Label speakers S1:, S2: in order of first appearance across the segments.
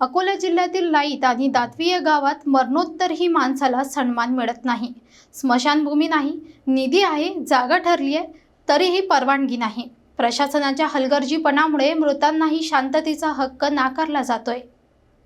S1: अकोला जिल्ह्यातील लाईत आणि दातवी या गावात मरणोत्तरही माणसाला सन्मान मिळत नाही. स्मशानभूमी नाही निधी आहे जागा ठरली आहे तरीही परवानगी नाही. प्रशासनाच्या हलगर्जीपणामुळे मृतांनाही शांततेचा हक्क नाकारला जातोय.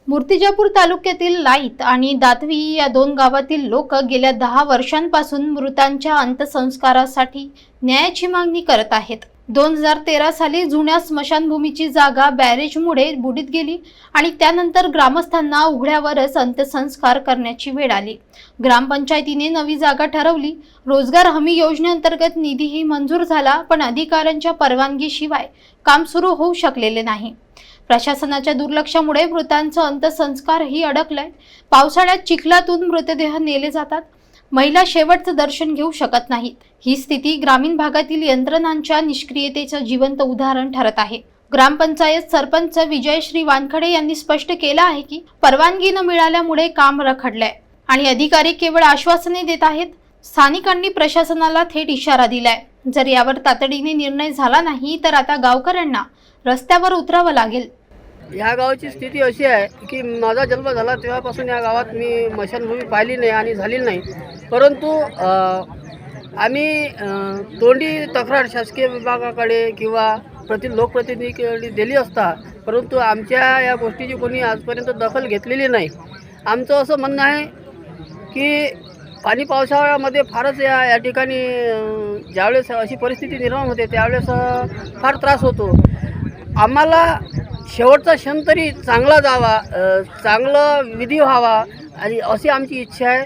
S1: मूर्तिजापूर तालुक्यातील लाईत आणि दातवी या दोन गावातील लोक गेल्या दहा वर्षांपासून मृतांच्या अंत्यसंस्कारासाठी न्यायाची मागणी करत आहेत. दोन हजार तेरा साली जुन्या स्मशानभूमीची जागा बॅरेजमुळे बुडीत गेली आणि त्यानंतर ग्रामस्थांना उघड्यावरच अंत्यसंस्कार करण्याची वेळ आली. ग्रामपंचायतीने नवी जागा ठरवली. रोजगार हमी योजनेअंतर्गत निधीही मंजूर झाला पण अधिकाऱ्यांच्या परवानगीशिवाय काम सुरू होऊ शकलेले नाही. प्रशासनाच्या दुर्लक्षामुळे मृतांचं अंत्यसंस्कारही अडकलाय. पावसाळ्यात चिखलातून मृतदेह नेले जातात. महिला शेवटचं दर्शन घेऊ शकत नाहीत. ही स्थिती ग्रामीण भागातील यंत्रणांच्या निष्क्रियतेचं जिवंत उदाहरण ठरत आहे. ग्रामपंचायत सरपंच विजयश्री वानखडे यांनी स्पष्ट केलं आहे की परवानगी न मिळाल्यामुळे काम रखडलंय आणि अधिकारी केवळ आश्वासने देत आहेत. स्थानिकांनी प्रशासनाला थेट इशारा दिलाय. जर यावर तातडीने निर्णय झाला नाही तर आता गावकऱ्यांना रस्त्यावर उतरावं लागेल.
S2: या गावाची स्थिती अशी आहे की माझा जन्म झाला तेव्हापासून या गावात मी मशानभूमी पाहिली नाही आणि झालेली नाही. परंतु आम्ही तोंडी तक्रार शासकीय विभागाकडे किंवा प्रति लोकप्रतिनिधीकडे दिली असता परंतु आमच्या या गोष्टीची कोणी आजपर्यंत दखल घेतलेली नाही. आमचं असं म्हणणं आहे की पाणी पावसाळ्यामध्ये फारच या या ठिकाणी ज्यावेळेस अशी परिस्थिती निर्माण होते त्यावेळेस फार त्रास होतो. आम्हाला शेवटचा क्षण तरी चांगला जावा चांगलं विधी व्हावा आणि अशी आमची इच्छा आहे.